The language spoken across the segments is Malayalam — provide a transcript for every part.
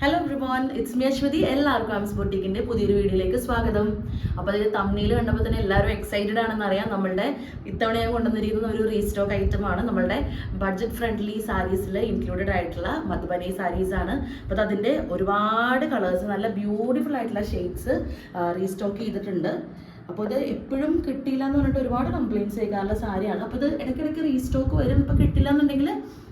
ഹലോ ബ്രിമോൻ ഇറ്റ്സ് മി അശ്വതി എല്ലാവർക്കും ആംസ് ബൊട്ടിക്കിന്റെ പുതിയൊരു വീഡിയോയിലേക്ക് സ്വാഗതം. അപ്പോൾ അതിൽ തമ്മിയിൽ കണ്ടപ്പോൾ തന്നെ എല്ലാവരും എക്സൈറ്റഡ് ആണെന്ന് അറിയാം. നമ്മളുടെ ഇത്തവണ ഞാൻ കൊണ്ടുവന്നിരിക്കുന്ന ഒരു റീസ്റ്റോക്ക് ഐറ്റം ആണ്. നമ്മളുടെ ബഡ്ജറ്റ് ഫ്രണ്ട്ലി സാരീസിൽ ഇൻക്ലൂഡഡ് ആയിട്ടുള്ള മധുബനി സാരീസ് ആണ്. അപ്പോൾ അതിന്റെ ഒരുപാട് കളേഴ്സ് നല്ല ബ്യൂട്ടിഫുൾ ആയിട്ടുള്ള ഷെയ്ഡ്സ് റീസ്റ്റോക്ക് ചെയ്തിട്ടുണ്ട്. അപ്പോൾ ഇത് എപ്പോഴും കിട്ടിയില്ല എന്ന് പറഞ്ഞിട്ട് ഒരുപാട് കംപ്ലയിൻസ് കേൾക്കാറുള്ള സാരിയാണ്. അപ്പോൾ ഇത് ഇടയ്ക്കിടയ്ക്ക് റീസ്റ്റോക്ക് വരും. ഇപ്പോൾ കിട്ടില്ല എന്നുണ്ടെങ്കിൽ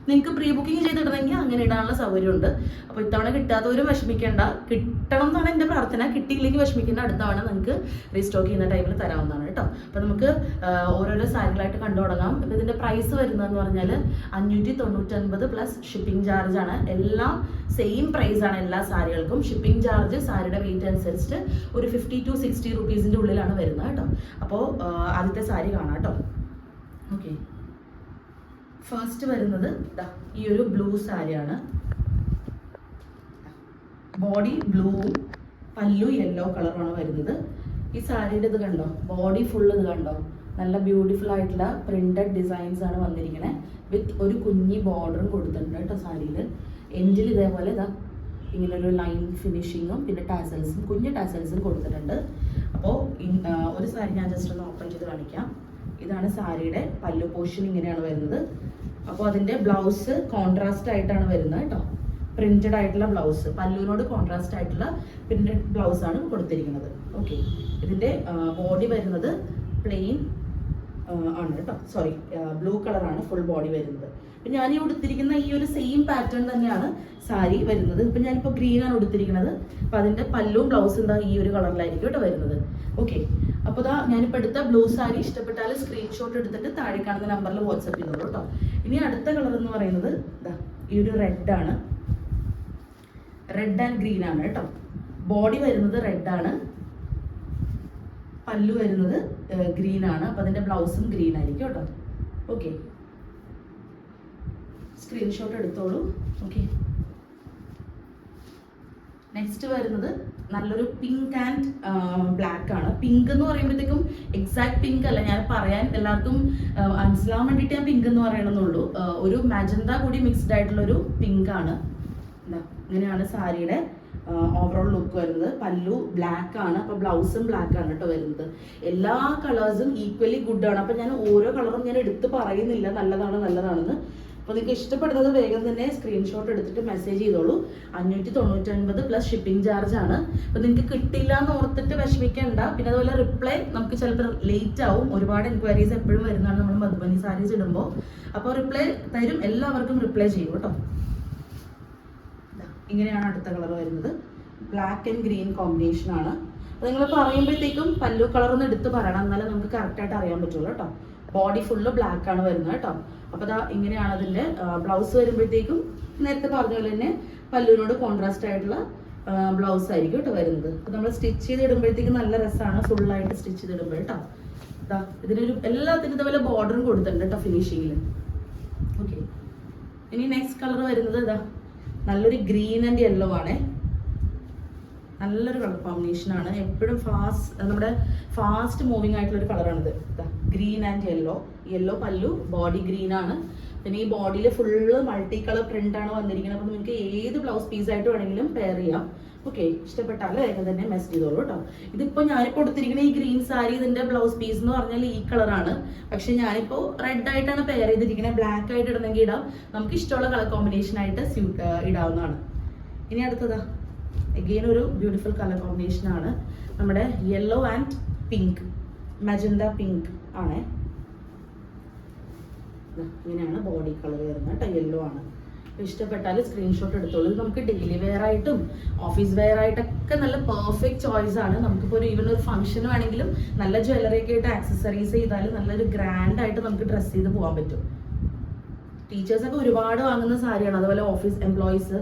നിങ്ങൾക്ക് പ്രീ ബുക്കിംഗ് ചെയ്തിടണമെങ്കിൽ അങ്ങനെ ഇടാനുള്ള സൗകര്യമുണ്ട്. അപ്പോൾ ഇത്തവണ കിട്ടാത്തവരും വിഷമിക്കേണ്ട. കിട്ടണം എന്നാണ് എന്റെ പ്രാർത്ഥന. കിട്ടിയില്ലെങ്കിൽ വിഷമിക്കേണ്ട. അടുത്ത തവണ നിങ്ങൾക്ക് റീസ്റ്റോക്ക് ചെയ്യുന്ന ടൈമിൽ തരാവുന്നതാണ് കേട്ടോ. അപ്പോൾ നമുക്ക് ഓരോരോ സാരികളായിട്ട് കണ്ടു തുടങ്ങാം. അപ്പോൾ ഇതിന്റെ പ്രൈസ് വരുന്നതെന്ന് പറഞ്ഞാൽ അഞ്ഞൂറ്റി തൊണ്ണൂറ്റൊൻപത് പ്ലസ് ഷിപ്പിംഗ് ചാർജ് ആണ്. എല്ലാം സെയിം പ്രൈസ് ആണ് എല്ലാ സാരികൾക്കും. ഷിപ്പിംഗ് ചാർജ് സാരിയുടെ വെയിറ്റ് അനുസരിച്ച് ഒരു ഫിഫ്റ്റി ടു സിക്സ്റ്റി റുപ്പീസിന്റെ ഉള്ളിലാണ് വരുന്നത് കേട്ടോ. അപ്പോൾ ആദ്യത്തെ സാരി കാണാം കേട്ടോ. ഓക്കെ ഫസ്റ്റ് വരുന്നത് ഈ ഒരു ബ്ലൂ സാരിയാണ്. ബോഡി ബ്ലൂ പല്ലു യെല്ലോ കളറുമാണ് വരുന്നത്. ഈ സാരിയുടെ ഇത് കണ്ടോ? ബോഡി ഫുൾ ഇത് കണ്ടോ? നല്ല ബ്യൂട്ടിഫുൾ ആയിട്ടുള്ള പ്രിന്റഡ് ഡിസൈൻസ് ആണ് വന്നിരിക്കുന്നത് വിത്ത് ഒരു കുഞ്ഞി ബോർഡറും കൊടുത്തിട്ടുണ്ട് കേട്ടോ സാരിയിൽ എൻഡിൽ ഇതേപോലെ ഇതാ ഇങ്ങനെ ഒരു ലൈൻ ഫിനിഷിങ്ങും പിന്നെ ടാസൽസും കുഞ്ഞു ടാസൽസും കൊടുത്തിട്ടുണ്ട്. അപ്പോൾ ഒരു സാരി ഞാൻ ജസ്റ്റ് ഒന്ന് ഓപ്പൺ ചെയ്ത് കാണിക്കാം. ഇതാണ് സാരിയുടെ പല്ലു പോർഷൻ ഇങ്ങനെയാണ് വരുന്നത്. അപ്പോൾ അതിന്റെ ബ്ലൗസ് കോൺട്രാസ്റ്റ് ആയിട്ടാണ് വരുന്നത് കേട്ടോ. പ്രിന്റഡ് ആയിട്ടുള്ള ബ്ലൗസ് പല്ലുവിനോട് കോൺട്രാസ്റ്റ് ആയിട്ടുള്ള പ്രിന്റഡ് ബ്ലൗസ് ആണ് കൊടുത്തിരിക്കുന്നത്. ഓക്കെ ഇതിന്റെ ബോഡി വരുന്നത് പ്ലെയിൻ ആണ് കേട്ടോ. സോറി ബ്ലൂ കളറാണ് ഫുൾ ബോഡി വരുന്നത്. അപ്പം ഞാൻ ഈ ഉടുത്തിരിക്കുന്ന ഈ ഒരു സെയിം പാറ്റേൺ തന്നെയാണ് സാരി വരുന്നത്. ഇപ്പം ഞാനിപ്പോൾ ഗ്രീൻ ആണ് ഉടുത്തിരിക്കുന്നത്. അപ്പം അതിന്റെ പല്ലും ബ്ലൗസും എന്താ ഈ ഒരു കളറിലായിരിക്കും കേട്ടോ വരുന്നത്. ഓക്കെ അപ്പോൾ ഇതാ ഞാനിപ്പോൾ എടുത്ത ബ്ലൂ സാരി ഇഷ്ടപ്പെട്ടാൽ സ്ക്രീൻഷോട്ട് എടുത്തിട്ട് താഴെ കാണുന്ന നമ്പറിൽ വാട്സപ്പ് ചെയ്തോളൂ കേട്ടോ ഇനി അടുത്ത കളർ എന്ന് പറയുന്നത് ദാ ഈ ഒരു റെഡ് ആണ്. റെഡ് ആൻഡ് ഗ്രീൻ ആണ് കേട്ടോ ബോഡി വരുന്നത് റെഡ് ആണ്. പല്ലു വരുന്നത് ഗ്രീൻ ആണ്. അപ്പൊ അതിന്റെ ബ്ലൗസും ഗ്രീൻ ആയിരിക്കും കേട്ടോ ഓക്കെ സ്ക്രീൻഷോട്ട് എടുത്തോളൂ. ഓക്കെ നെക്സ്റ്റ് വരുന്നത് നല്ലൊരു പിങ്ക് ആൻഡ് ബ്ലാക്ക് ആണ്. പിങ്ക് എന്ന് പറയുമ്പോഴത്തേക്കും എക്സാക്ട് പിങ്ക് അല്ല. ഞാൻ പറയാൻ എല്ലാവർക്കും ആ, മനസ്സിലാവാൻ വേണ്ടിയിട്ട് ഞാൻ പിങ്ക് എന്ന് പറയണമെന്നുള്ളൂ. ഒരു മജന്ത കൂടി മിക്സ്ഡ് ആയിട്ടുള്ള ഒരു പിങ്ക് ആണ്. ഇതാ ഇങ്ങനെയാണ് സാരിയുടെ ഓവറോൾ ലുക്ക് വരുന്നത്. പല്ലു ബ്ലാക്ക് ആണ്. അപ്പോൾ ബ്ലൗസും ബ്ലാക്ക് ആണ് കേട്ടോ വരുന്നത്. എല്ലാ കളേഴ്സും ഈക്വലി ഗുഡ് ആണ്. അപ്പോൾ ഞാൻ ഓരോ കളറും ഞാൻ എടുത്ത് പറയുന്നില്ല. നല്ലതാണ് നല്ലതാണെന്ന്. അപ്പോൾ നിങ്ങൾക്ക് ഇഷ്ടപ്പെടുന്നത് വേഗം തന്നെ സ്ക്രീൻഷോട്ട് എടുത്തിട്ട് മെസ്സേജ് ചെയ്തോളൂ. അഞ്ഞൂറ്റി തൊണ്ണൂറ്റൊൻപത് പ്ലസ് ഷിപ്പിംഗ് ചാർജ് ആണ്. അപ്പോൾ നിങ്ങൾക്ക് കിട്ടില്ല എന്ന് ഓർത്തിട്ട് വിഷമിക്കേണ്ട. പിന്നെ അതുപോലെ റിപ്ലൈ നമുക്ക് ചിലപ്പോൾ ലേറ്റ് ആവും. ഒരുപാട് എൻക്വയറീസ് എപ്പോഴും വരുന്നതാണ് നമ്മൾ മധുബനി സാരീസ് ഇടുമ്പോൾ. അപ്പോൾ റിപ്ലൈ തരും. എല്ലാവർക്കും റിപ്ലൈ ചെയ്യും കേട്ടോ. ഇങ്ങനെയാണ് അടുത്ത കളർ വരുന്നത്. ബ്ലാക്ക് ആൻഡ് ഗ്രീൻ കോമ്പിനേഷൻ ആണ്. നിങ്ങൾ പറയുമ്പോഴത്തേക്കും പല്ലു കളർ ഒന്ന് എടുത്ത് പറയണം. എന്നാലേ നമുക്ക് കറക്റ്റായിട്ട് അറിയാൻ പറ്റുള്ളൂ കേട്ടോ. ബോഡി ഫുള്ള് ബ്ലാക്ക് ആണ് വരുന്നത് കേട്ടോ. അപ്പോൾ ദാ ഇങ്ങനെയാണ് അതിന്റെ ബ്ലൗസ് വരുമ്പോഴത്തേക്കും നേരത്തെ പറഞ്ഞ പോലെ തന്നെ പല്ലുവിനോട് കോൺട്രാസ്റ്റ് ആയിട്ടുള്ള ബ്ലൗസ് ആയിരിക്കും കേട്ടോ വരുന്നത്. അപ്പോൾ നമ്മൾ സ്റ്റിച്ച് ചെയ്ത് ഇടുമ്പോഴത്തേക്കും നല്ല രസമാണ് ഫുള്ളായിട്ട് സ്റ്റിച്ച് ചെയ്ത് ഇടുമ്പോൾ കേട്ടോ. ഇതാ ഇതിനൊരു എല്ലാത്തിനും ഇതുപോലെ ബോർഡറും കൊടുത്തിട്ടുണ്ട് കേട്ടോ ഫിനിഷിങ്ങിൽ ഓക്കെ ഇനി നെക്സ്റ്റ് കളർ വരുന്നത് ഇതാ നല്ലൊരു ഗ്രീൻ ആൻഡ് യെല്ലോ ആണേ. നല്ലൊരു കളർ കോമ്പിനേഷൻ ആണ്. എപ്പോഴും ഫാസ്റ്റ് നമ്മുടെ ഫാസ്റ്റ് മൂവിങ് ആയിട്ടുള്ള ഒരു കളറാണിത് green and yellow yellow pallu body green ആണ്. പിന്നെ ഈ ബോഡിയിൽ ഫുള്ള് മൾട്ടി കളർ പ്രിന്റ് ആണ് വന്നിരിക്കുന്നത്. അപ്പോൾ നിങ്ങൾക്ക് ഏത് ബ്ലൗസ് പീസ് ആയിട്ട് വേണമെങ്കിലും പെയർ ചെയ്യാം. ഓക്കെ ഇഷ്ടപ്പെട്ടാൽ വേഗം തന്നെ മെസ്സ് ചെയ്തോളൂ കേട്ടോ ഇതിപ്പോൾ ഞാനിപ്പോൾ കൊടുത്തിരിക്കുന്ന ഈ ഗ്രീൻ സാരി ഇതിന്റെ ബ്ലൗസ് പീസ് എന്ന് പറഞ്ഞാൽ ഈ കളറാണ് പക്ഷെ ഞാനിപ്പോൾ റെഡ് ആയിട്ടാണ് പെയർ ചെയ്തിരിക്കുന്നത്. ബ്ലാക്ക് ആയിട്ട് ഇടണമെങ്കിൽ ഇടാം. നമുക്ക് ഇഷ്ടമുള്ള കളർ കോമ്പിനേഷൻ ആയിട്ട് സ്യൂട്ട് ഇടാവുന്നതാണ്. ഇനി അടുത്തതാ. അഗെയിൻ ഒരു ബ്യൂട്ടിഫുൾ കളർ കോമ്പിനേഷൻ ആണ്. നമ്മുടെ yellow and pink magenta pink ആണ്. ഇങ്ങനെയാണ് ബോഡി കളർ വരുന്നത് കേട്ടോ യെല്ലോ ആണ്. ഇഷ്ടപ്പെട്ടാൽ സ്ക്രീൻഷോട്ട് എടുത്തോളൂ. നമുക്ക് ഡെയിലി വെയർ ആയിട്ടും ഓഫീസ് വെയർ ആയിട്ടൊക്കെ നല്ല പെർഫെക്റ്റ് ചോയ്സ് ആണ്. നമുക്കിപ്പോൾ ഒരു ഈവൻ ഒരു ഫംഗ്ഷൻ വേണമെങ്കിലും നല്ല ജ്വല്ലറി ഒക്കെ ആയിട്ട് ആക്സസറീസ് ചെയ്താൽ നല്ലൊരു ഗ്രാൻഡ് ആയിട്ട് നമുക്ക് ഡ്രസ്സ് ചെയ്ത് പോകാൻ പറ്റും. ടീച്ചേഴ്സൊക്കെ ഒരുപാട് വാങ്ങുന്ന സാരിയാണ്. അതുപോലെ ഓഫീസ് എംപ്ലോയീസ്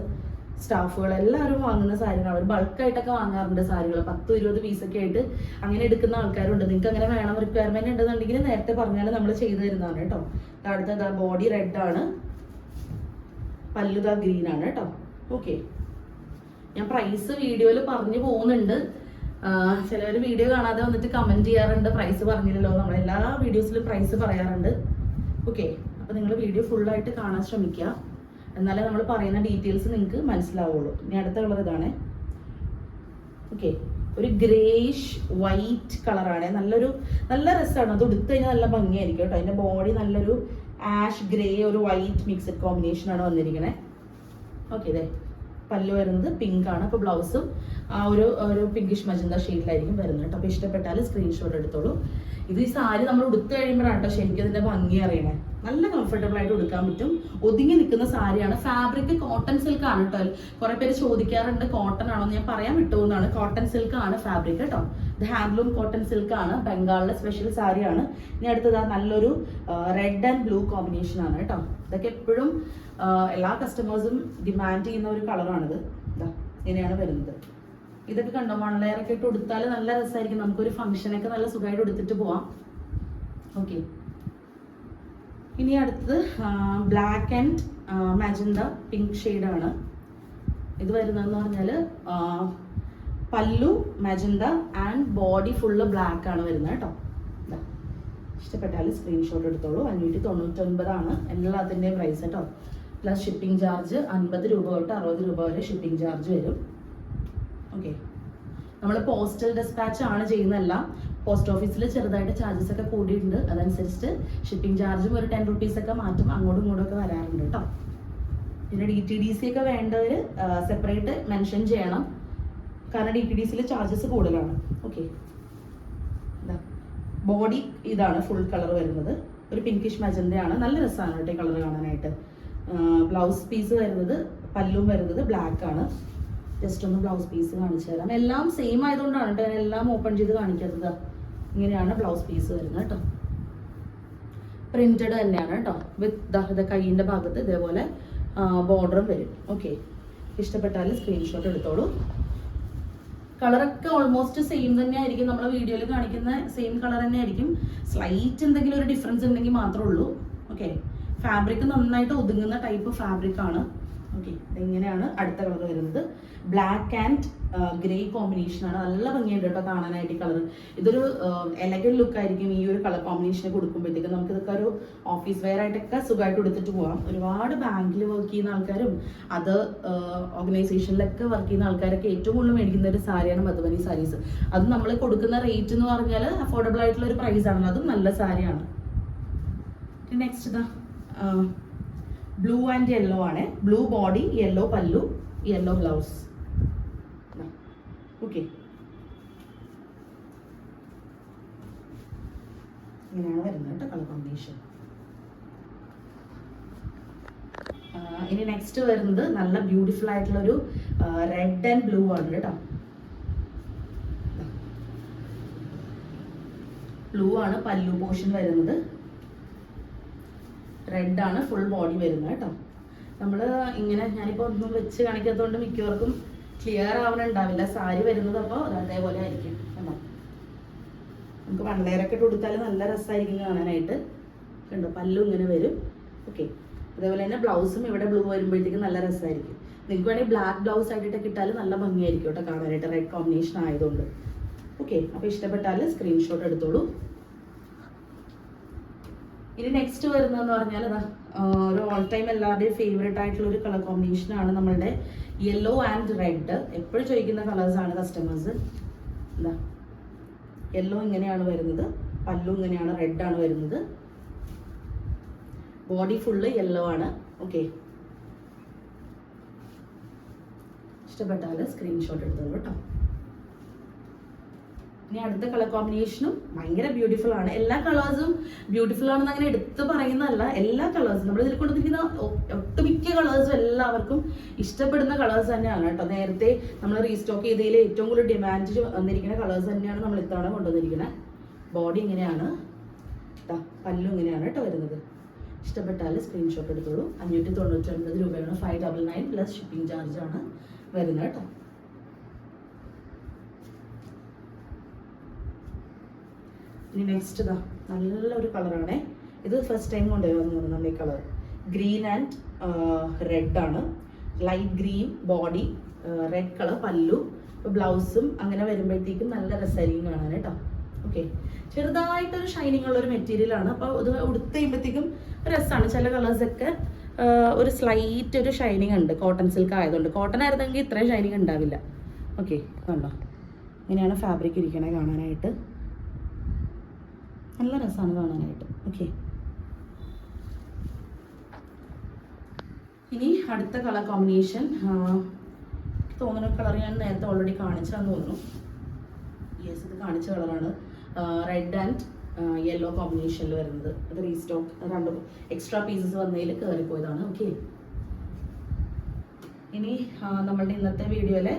സ്റ്റാഫുകൾ എല്ലാവരും വാങ്ങുന്ന സാരികളാണ് അവർ ബൾക്കായിട്ടൊക്കെ വാങ്ങാറുണ്ട് സാരികൾ. പത്ത് ഇരുപത് പീസൊക്കെ ആയിട്ട് അങ്ങനെ എടുക്കുന്ന ആൾക്കാരുണ്ട്. നിങ്ങൾക്ക് അങ്ങനെ വേണം റിക്വയർമെന്റ് ഉണ്ടെന്നുണ്ടെങ്കിൽ നേരത്തെ പറഞ്ഞാൽ നമ്മൾ ചെയ്തു തരുന്നതാണ് കേട്ടോ. അടുത്തത് ബോഡി റെഡ് ആണ്. പല്ലുത ഗ്രീൻ ആണ് കേട്ടോ. ഓക്കെ ഞാൻ പ്രൈസ് വീഡിയോയിൽ പറഞ്ഞു പോകുന്നുണ്ട്. ചിലവർ വീഡിയോ കാണാതെ വന്നിട്ട് കമന്റ് ചെയ്യാറുണ്ട്. പ്രൈസ് പറഞ്ഞില്ലല്ലോ. നമ്മൾ എല്ലാ വീഡിയോസിലും പ്രൈസ് പറയാറുണ്ട്. ഓക്കെ അപ്പോൾ നിങ്ങൾ വീഡിയോ ഫുള്ളായിട്ട് കാണാൻ ശ്രമിക്കുക. എന്നാലേ നമ്മൾ പറയുന്ന ഡീറ്റെയിൽസ് നിങ്ങൾക്ക് മനസ്സിലാവുള്ളൂ. ഇനി അടുത്ത ഇതാണ്. ഓക്കെ ഒരു ഗ്രേഷ് വൈറ്റ് കളറാണ് നല്ലൊരു നല്ല രസമാണ്. അത് ഉടുത്ത് കഴിഞ്ഞാൽ നല്ല ഭംഗിയായിരിക്കും കേട്ടോ. അതിന്റെ ബോഡി നല്ലൊരു ആഷ് ഗ്രേ ഒരു വൈറ്റ് മിക്സഡ് കോമ്പിനേഷൻ ആണ് വന്നിരിക്കണേ. ഓക്കെ ഇതേ. പല്ല് വരുന്നത് പിങ്ക് ആണ്. അപ്പോൾ ബ്ലൗസും ആ ഒരു ഒരു പിങ്കിഷ് മജന്ത ഷെയ്ഡിലായിരിക്കും വരുന്നത് കേട്ടോ. അപ്പോൾ ഇഷ്ടപ്പെട്ടാൽ സ്ക്രീൻഷോട്ട് എടുത്തോളൂ. ഇത് ഈ സാരി നമ്മൾ ഉടുത്തു കഴിയുമ്പോഴാണ് കേട്ടോ ശരിക്കും അതിന്റെ ഭംഗി അറിയണേ. നല്ല കംഫർട്ടബിൾ ആയിട്ട് ഉടുക്കാൻ പറ്റും. ഒതുങ്ങി നിൽക്കുന്ന സാരിയാണ്. ഫാബ്രിക് കോട്ടൺ സിൽക്ക് ആണ് കേട്ടോ കുറെ പേര് ചോദിക്കാറുണ്ട് കോട്ടൺ ആണോ? ഞാൻ പറയാൻ വിട്ടുപോകുന്നതാണ് കോട്ടൺ സിൽക്ക് ആണ് ഫാബ്രിക് കേട്ടോ ഇത് ഹാൻഡ്ലൂം കോട്ടൺ സിൽക്ക് ആണ്. ബംഗാളിലെ സ്പെഷ്യൽ സാരിയാണ്. ഇനി അടുത്തത് നല്ലൊരു റെഡ് ആൻഡ് ബ്ലൂ കോമ്പിനേഷൻ ആണ് കേട്ടോ ഇതൊക്കെ എപ്പോഴും എല്ലാ കസ്റ്റമേഴ്സും ഡിമാൻഡ് ചെയ്യുന്ന ഒരു കളറാണിത് ഇങ്ങനെയാണ് വരുന്നത്. ഇതൊക്കെ കണ്ടോ? മൺലെയറൊക്കെ ഇട്ട് ഉടുത്താൽ നല്ല രസമായിരിക്കും നമുക്കൊരു ഫംഗ്ഷനൊക്കെ നല്ല സുഖമായിട്ട് ഉടുത്തിട്ട് പോവാം. ഓക്കെ ഇനി അടുത്തത് ബ്ലാക്ക് ആൻഡ് മജന്ത പിങ്ക് ഷെയ്ഡാണ് ഇത് വരുന്നതെന്ന് പറഞ്ഞാൽ pallu magenta and body full black ആണ് വരുന്നത് കേട്ടോ. ഇഷ്ടപ്പെട്ടാൽ സ്ക്രീൻഷോട്ട് എടുത്തോളൂ. അഞ്ഞൂറ്റി തൊണ്ണൂറ്റൊൻപതാണ് എല്ലാത്തിന്റെയും പ്രൈസ് കേട്ടോ. പ്ലസ് ഷിപ്പിംഗ് ചാർജ് അൻപത് രൂപ തൊട്ട് അറുപത് രൂപ വരെ ഷിപ്പിംഗ് ചാർജ് വരും. ഓക്കെ നമ്മൾ പോസ്റ്റൽ ഡിസ്പാച്ച് ആണ് ചെയ്യുന്നതെല്ലാം. പോസ്റ്റ് ഓഫീസിൽ ചെറുതായിട്ട് ചാർജസ് ഒക്കെ കൂടിയിട്ടുണ്ട്. അതനുസരിച്ച് ഷിപ്പിംഗ് ചാർജും ഒരു ടെൻ റുപ്പീസ് ഒക്കെ മാറ്റും അങ്ങോട്ടും ഇങ്ങോട്ടും ഒക്കെ വരാറുണ്ട് കേട്ടോ പിന്നെ ഡി ടി ഡി സി ഒക്കെ വേണ്ടവർ സെപ്പറേറ്റ് മെൻഷൻ ചെയ്യണം. കാരണം ഡി ടി ഡി സിയിൽ ചാർജസ് കൂടുതലാണ്. ഓക്കെ ബോഡി ഇതാണ് ഫുൾ കളർ വരുന്നത്. ഒരു പിങ്കിഷ് മജന്തയാണ് നല്ല രസമാണ് കേട്ടോ കളർ കാണാനായിട്ട്. ബ്ലൗസ് പീസ് വരുന്നത് പല്ലും വരുന്നത് ബ്ലാക്ക് ആണ്. ജസ്റ്റ് ഒന്ന് ബ്ലൗസ് പീസ് കാണിച്ചു തരാം. എല്ലാം സെയിം ആയതുകൊണ്ടാണ് കേട്ടോ എല്ലാം ഓപ്പൺ ചെയ്ത് കാണിക്കുന്നത് ഇങ്ങനെയാണ് ബ്ലൗസ് പീസ് വരുന്നത് കേട്ടോ. പ്രിന്റഡ് തന്നെയാണ് കേട്ടോ. വിത്ത് കൈയിന്റെ ഭാഗത്ത് ഇതേപോലെ ബോർഡറും വരും. ഓക്കെ ഇഷ്ടപ്പെട്ടാൽ സ്ക്രീൻഷോട്ട് എടുത്തോളൂ. കളറൊക്കെ ഓൾമോസ്റ്റ് സെയിം തന്നെ ആയിരിക്കും നമ്മളെ വീഡിയോയിൽ കാണിക്കുന്ന സെയിം കളർ തന്നെ ആയിരിക്കും സ്ലൈറ്റ് എന്തെങ്കിലും ഒരു ഡിഫറൻസ് ഉണ്ടെങ്കിൽ മാത്രമേ ഉള്ളൂ. ഓക്കെ ഫാബ്രിക് നന്നായിട്ട് ഒതുങ്ങുന്ന ടൈപ്പ് ഫാബ്രിക് ആണ്. ഓക്കെ ഇങ്ങനെയാണ് അടുത്ത കളർ വരുന്നത്? ബ്ലാക്ക് ആൻഡ് ഗ്രേ കോമ്പിനേഷൻ ആണ്. നല്ല ഭംഗിയുണ്ട് കേട്ടോ കാണാനായിട്ട് കളർ ഇതൊരു എലഗൻ ലുക്ക് ആയിരിക്കും ഈ ഒരു കളർ കോമ്പിനേഷൻ കൊടുക്കുമ്പോഴത്തേക്ക്. നമുക്ക് ഇതൊക്കെ ഒരു ഓഫീസ് വെയർ ആയിട്ടൊക്കെ സുഖമായിട്ട് എടുത്തിട്ട് പോവാം. ഒരുപാട് ബാങ്കിൽ വർക്ക് ചെയ്യുന്ന ആൾക്കാരും അത് ഓർഗനൈസേഷനിലൊക്കെ വർക്ക് ചെയ്യുന്ന ആൾക്കാരൊക്കെ ഏറ്റവും കൂടുതൽ മേടിക്കുന്ന ഒരു സാരിയാണ് മധുബനി സാരീസ് അത് നമ്മൾ കൊടുക്കുന്ന റേറ്റ് എന്ന് പറഞ്ഞാൽ അഫോർഡബിൾ ആയിട്ടുള്ള ഒരു പ്രൈസ് ആണല്ലോ. അതും നല്ല സാരിയാണ്. നെക്സ്റ്റ് ഇതാ. ബ്ലൂ ആൻഡ് യെല്ലോ ആണ്. Blue body yellow pallu yellow blouse okay ഇങ്ങനെയാണ് വരുന്നത് കേട്ടോ കളർ കോമ്പിനേഷൻ ഇനി നെക്സ്റ്റ് വരുന്നത് നല്ല ബ്യൂട്ടിഫുൾ ആയിട്ടുള്ള ഒരു റെഡ് ആൻഡ് ബ്ലൂ ആണ് കേട്ടോ. ബ്ലൂ ആണ് പല്ലു പോർഷൻ വരുന്നത്. റെഡ് ആണ് ഫുൾ ബോഡി വരുന്നത് കേട്ടോ. നമ്മൾ ഇങ്ങനെ ഞാനിപ്പോൾ ഒന്നും വെച്ച് കാണിക്കാത്തതുകൊണ്ട് മിക്കവർക്കും ക്ലിയർ ആവണുണ്ടാവില്ല. സാരി വരുന്നത് അപ്പോൾ അതേപോലെ ആയിരിക്കും കണ്ടോ നമുക്ക് വൺലെയറൊക്കെ ഇട്ട് കൊടുത്താൽ നല്ല രസമായിരിക്കും കാണാനായിട്ട്. കണ്ടോ? പല്ലും ഇങ്ങനെ വരും. ഓക്കെ അതേപോലെ തന്നെ ബ്ലൗസും ഇവിടെ ബ്ലൂ വരുമ്പോഴത്തേക്കും നല്ല രസമായിരിക്കും നിങ്ങൾക്ക് വേണമെങ്കിൽ ബ്ലാക്ക് ബ്ലൗസ് ആയിട്ടൊക്കെ ഇട്ടാൽ നല്ല ഭംഗിയായിരിക്കും കേട്ടോ കാണാനായിട്ട്. റെഡ് കോമ്പിനേഷൻ ആയതുകൊണ്ട്. ഓക്കെ അപ്പോൾ ഇഷ്ടപ്പെട്ടാൽ സ്ക്രീൻഷോട്ട് എടുത്തോളൂ. ഇനി നെക്സ്റ്റ് വരുന്നതെന്ന് പറഞ്ഞാൽ ഒരു ഓൾ ടൈം എല്ലാവരുടെയും ഫേവറേറ്റ് ആയിട്ടുള്ള ഒരു കളർ കോമ്പിനേഷൻ ആണ് നമ്മളുടെ യെല്ലോ ആൻഡ് റെഡ് എപ്പോഴും ചോദിക്കുന്ന കളേഴ്സ് ആണ് കസ്റ്റമേഴ്സ് എന്താ യെല്ലോ ഇങ്ങനെയാണ് വരുന്നത് പല്ലു ഇങ്ങനെയാണ് റെഡ് ആണ് വരുന്നത്. ബോഡി ഫുള്ള് യെല്ലോ ആണ്. ഓക്കെ ഇഷ്ടപ്പെട്ടാൽ സ്ക്രീൻഷോട്ട് എടുത്തോളൂ കേട്ടോ. ഇനി അടുത്ത കളർ കോമ്പിനേഷനും ഭയങ്കര ബ്യൂട്ടിഫുൾ ആണ്. എല്ലാ കളേഴ്സും ബ്യൂട്ടിഫുൾ ആണെന്ന് അങ്ങനെ എടുത്ത് പറയുന്നതല്ല. എല്ലാ കളേഴ്സും നമ്മൾ ഇതിൽ കൊണ്ടുവന്നിരിക്കുന്ന ഒട്ടുമിക്ക കളേഴ്സും എല്ലാവർക്കും ഇഷ്ടപ്പെടുന്ന കളേഴ്സ് തന്നെയാണ് കേട്ടോ. നേരത്തെ നമ്മൾ റീസ്റ്റോക്ക് ചെയ്തതിൽ ഏറ്റവും കൂടുതൽ ഡിമാൻഡ് വന്നിരിക്കുന്ന കളേഴ്സ് തന്നെയാണ് നമ്മൾ ഇത്തവണ കൊണ്ടുവന്നിരിക്കുന്നത്. ബോഡി ഇങ്ങനെയാണ്. പല്ലും ഇങ്ങനെയാണ് കേട്ടോ വരുന്നത്. ഇഷ്ടപ്പെട്ടാൽ സ്ക്രീൻഷോട്ട് എടുത്തോളൂ. അഞ്ഞൂറ്റി തൊണ്ണൂറ്റി ഒൻപത് രൂപയാണ് five double nine plus shipping charge ആണ് വരുന്നത് കേട്ടോ. ഇനി നെക്സ്റ്റ് ഇതാ നല്ലൊരു കളറാണേ ഇത് ഫസ്റ്റ് ടൈം കൊണ്ടുവരുന്നത് നമ്മുടെ ഈ കളർ ഗ്രീൻ ആൻഡ് റെഡ് ആണ്. Light green body red colour pallu. ബ്ലൗസും അങ്ങനെ വരുമ്പോഴത്തേക്കും നല്ല രസമായിരിക്കും കാണാൻ കേട്ടോ. ഓക്കെ ചെറുതായിട്ടൊരു ഷൈനിങ് ഉള്ള ഒരു മെറ്റീരിയൽ ആണ്. അപ്പോൾ ഇത് ഉടുത്ത് കഴിയുമ്പോഴത്തേക്കും രസമാണ്. ചില കളേഴ്സൊക്കെ ഒരു സ്ലൈറ്റ് ഒരു ഷൈനിങ് ഉണ്ട്. കോട്ടൺ സിൽക്ക് ആയതുകൊണ്ട്. കോട്ടൺ ആയിരുന്നെങ്കിൽ ഇത്രയും ഷൈനിങ് ഉണ്ടാവില്ല. ഓക്കെ കണ്ടോ? ഇങ്ങനെയാണ് ഫാബ്രിക് ഇരിക്കണേ കാണാനായിട്ട്. നല്ല രസമാണ് കാണാനായിട്ട്. ഓക്കെ ഇനി അടുത്ത കളർ കോമ്പിനേഷൻ തോന്നുന്ന കളർ ഞാൻ നേരത്തെ ഓൾറെഡി കാണിച്ചാന്ന് തോന്നുന്നു. യെസ് ഇത് കാണിച്ച കളറാണ് റെഡ് ആൻഡ് യെല്ലോ കോമ്പിനേഷനിൽ വരുന്നത്. അത് റീസ്റ്റോക്ക് രണ്ട് എക്സ്ട്രാ പീസസ് വന്നതിൽ കയറിപ്പോയതാണ് ഓക്കെ ഇനി നമ്മളുടെ ഇന്നത്തെ വീഡിയോയിലെ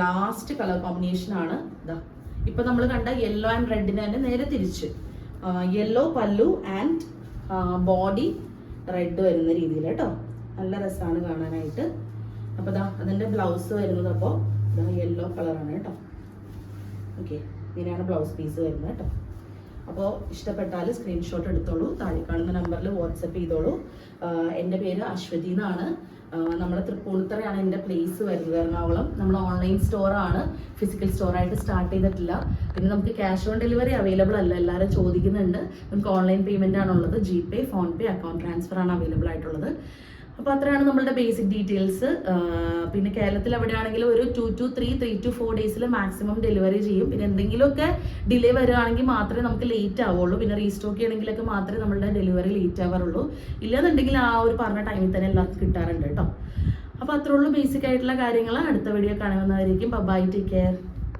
ലാസ്റ്റ് കളർ കോമ്പിനേഷൻ ആണ്. ഇതാ ഇപ്പൊ നമ്മൾ കണ്ട യെല്ലോ ആൻഡ് റെഡിന് തന്നെ നേരെ തിരിച്ച്. യെല്ലോ പല്ലു ആൻഡ് ബോഡി റെഡ് വരുന്ന രീതിയിൽ കേട്ടോ നല്ല രസമാണ് കാണാനായിട്ട്. അപ്പോൾ ദാ അതിന്റെ ബ്ലൗസ് വരുന്നത് അപ്പോൾ ഇതാ യെല്ലോ കളറാണ് കേട്ടോ ഓക്കെ ഇങ്ങനെയാണ് ബ്ലൗസ് പീസ് വരുന്നത് കേട്ടോ അപ്പോൾ ഇഷ്ടപ്പെട്ടാൽ സ്ക്രീൻഷോട്ട് എടുത്തോളൂ. താഴെ കാണുന്ന നമ്പറിൽ വാട്സപ്പ് ചെയ്തോളൂ. എന്റെ പേര് അശ്വതി എന്നാണ്. നമ്മൾ തൃപ്പൂണിത്തറയാണ് എന്റെ പ്ലേസ് വരുന്നത്. എറണാകുളം നമ്മൾ ഓൺലൈൻ സ്റ്റോറാണ് ഫിസിക്കൽ സ്റ്റോറായിട്ട് സ്റ്റാർട്ട് ചെയ്തിട്ടില്ല. പിന്നെ നമുക്ക് ക്യാഷ് ഓൺ ഡെലിവറി അവൈലബിൾ അല്ല. എല്ലാവരും ചോദിക്കുന്നുണ്ട്. നമുക്ക് ഓൺലൈൻ പേയ്മെന്റ് ആണുള്ളത്. G Pay PhonePe account transfer ആണ് അവൈലബിൾ ആയിട്ടുള്ളത്. അപ്പോൾ അത്രയാണ് നമ്മളുടെ ബേസിക് ഡീറ്റെയിൽസ് പിന്നെ കേരളത്തിൽ എവിടെയാണെങ്കിലും ഒരു two two three three two four ഡേയ്സിൽ മാക്സിമം ഡെലിവറി ചെയ്യും. പിന്നെ എന്തെങ്കിലുമൊക്കെ ഡിലേ വരികയാണെങ്കിൽ മാത്രമേ നമുക്ക് ലേറ്റ് ആവുള്ളൂ. പിന്നെ റീസ്റ്റോക്ക് ചെയ്യണമെങ്കിലൊക്കെ മാത്രമേ നമ്മളുടെ ഡെലിവറി ലേറ്റ് ആവാറുള്ളൂ. ഇല്ലാന്നുണ്ടെങ്കിൽ ആ ഒരു പറഞ്ഞ ടൈമിൽ തന്നെ എല്ലാവർക്കും കിട്ടാറുണ്ട് കേട്ടോ. അപ്പോൾ അത്രയുള്ളൂ ബേസിക് ആയിട്ടുള്ള കാര്യങ്ങൾ അടുത്ത വീഡിയോ കാണുന്നതായിരിക്കും ബൈ ടേക്ക് കെയർ